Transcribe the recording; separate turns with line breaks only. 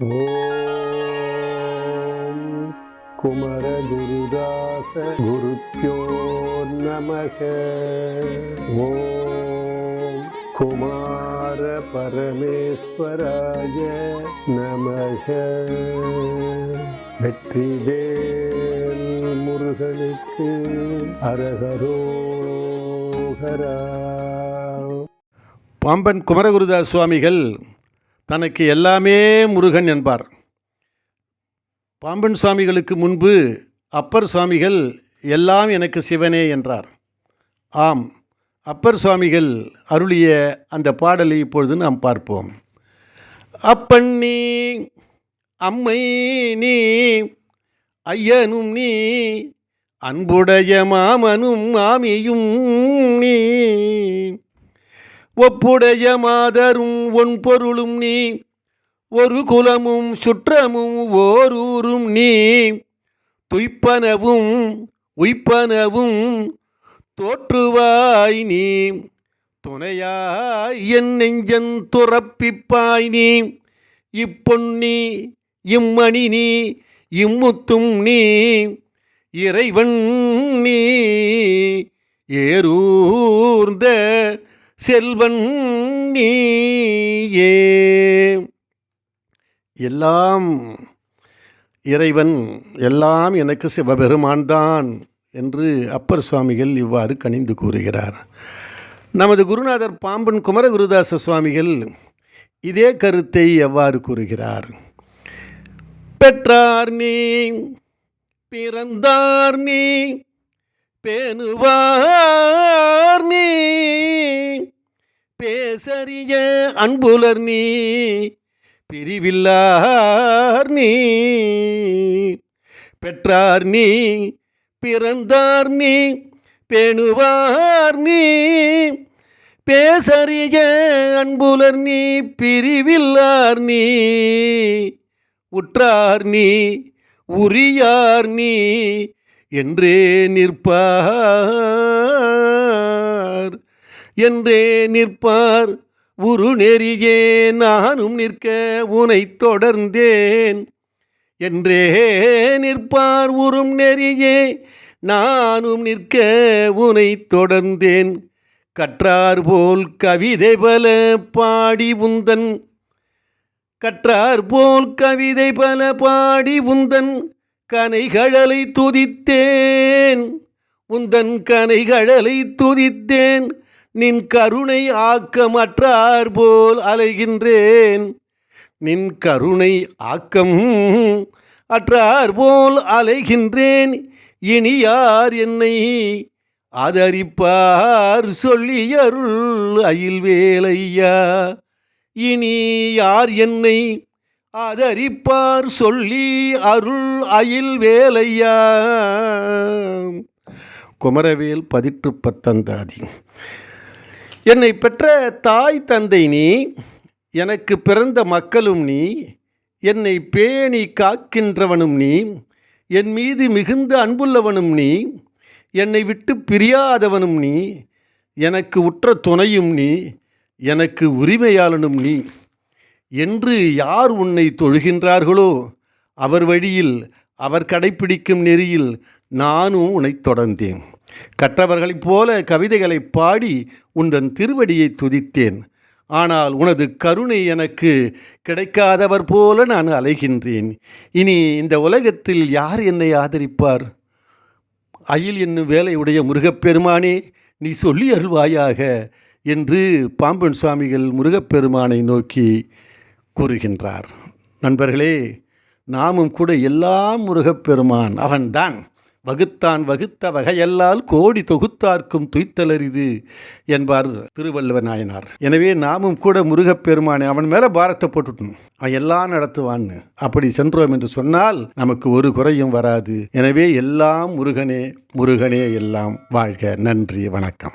ஓம் குமரகுருதாச குருப்பியோ நமக. ஓம் குமார பரமேஸ்வராய நமக. வெற்றிவேல் முருகனுக்கு அரகரோகரா.
பாம்பன் குமரகுருதாஸ் சுவாமிகள் தனக்கு எல்லாமே முருகன் என்பார். பாம்பன் சுவாமிகளுக்கு முன்பு அப்பர் சுவாமிகள் எல்லாம் எனக்கு சிவனே என்றார். ஆம் அப்பர் சுவாமிகள் அருளிய அந்த பாடலை இப்பொழுது நாம் பார்ப்போம். அப்பன் நீ அம்மை நீ ஐயனும் நீ அன்புடைய மாமனும் மாமியும் நீ ஒப்புடைய மாதரும் ஒன் பொருளும் நீ. ஒரு குலமும் சுற்றமும் ஓரூரும் நீ. துய்ப்பனவும் உய்ப்பனவும் தோற்றுவாய் நீ. துணையாய் என் நெஞ்சன் துறப்பிப்பாய் நீ. இப்பொன்னி இம்மணி நீ இம்முத்தும் நீ. இறைவன் நீ ஏரூர்ந்த செல்வன் நீயே. எல்லாம் இறைவன் எல்லாம் எனக்கு சிவபெருமான் தான் என்று அப்பர் சுவாமிகள் இவ்வாறு கனிந்து கூறுகிறார். நமது குருநாதர் பாம்பன் குமரகுருதாச சுவாமிகள் இதே கருத்தை எவ்வாறு கூறுகிறார்? பெற்றார் நீ பிறந்தார் நீ பேணுவார் பேசறிய அன்புலர் நீ பிரிவில்லார் நீ. பெற்றார் நீ பிறந்தார் நீ பேணுவார் நீ. பேசறிய அன்புலர் நீ பிரிவில்லார் நீ. உற்றார் நீ உரியார் நீ என்றே நிற்பார். என்றே நிற்பார். உரு நெறியே நானும் நிற்க உனை தொடர்ந்தேன். என்றே நிற்பார் உறும் நெறியே நானும் நிற்க உனை தொடர்ந்தேன். கற்றார் போல் கவிதை பல பாடி உந்தன். கற்றார் போல் கவிதை பல பாடி உந்தன். கனைகழலை துதித்தேன். உந்தன் கனைகழலை துதித்தேன். நின் கருணை ஆக்கமற்றார் போல் அலைகின்றேன். நின் கருணை ஆக்கம் அற்றார் போல் அலைகின்றேன். இனி யார் என்னை ஆதரிப்பார் சொல்லியருள் அயில் வேலையா இனி யார் என்னை ஆதரிப்பார் சொல்லி அருள் அயில் வேலையா குமரவேல் பதிற்று பத்தந்தாதி. என்னை பெற்ற தாய் தந்தை நீ எனக்கு பிறந்த மக்களும் நீ என்னை பேணி காக்கின்றவனும் நீ என் மீது மிகுந்த அன்புள்ளவனும் நீ என்னை விட்டு பிரியாதவனும் நீ எனக்கு உற்ற துணையும் நீ எனக்கு உரிமையாளனும் நீ. என்று யார் உன்னை தொழுகின்றார்களோ அவர் வழியில் அவர் கடைப்பிடிக்கும் நெறியில் நானும் உன்னை தொடர்ந்தேன். கற்றவர்களைப் போல கவிதைகளை பாடி உந்தன் திருவடியை துதித்தேன். ஆனால் உனது கருணை எனக்கு கிடைக்காதவர் போல நான் அலைகின்றேன். இனி இந்த உலகத்தில் யார் என்னை ஆதரிப்பார்? அயில் என்னும் வேலையுடைய முருகப்பெருமானே நீ சொல்லி அருள்வாயாக என்று பாம்பன் சுவாமிகள் முருகப்பெருமானை நோக்கி கூறுகின்றார். நண்பர்களே நாமும் கூட எல்லாம் முருகப்பெருமான் அவன்தான். வகுத்தான் வகுத்த வகையல்லால் கோடி தொகுத்தார்க்கும் துய்த்தலரிது என்பார் திருவள்ளுவர் நாயனார். எனவே நாமும் கூட முருகப்பெருமானை அவன் மேலே பாரத்தை போட்டுட்டணும் அவன் எல்லாம் நடத்துவான்னு அப்படி சென்றோம் என்று சொன்னால் நமக்கு ஒரு குறையும் வராது. எனவே எல்லாம் முருகனே முருகனே எல்லாம் வாழ்க. நன்றி வணக்கம்.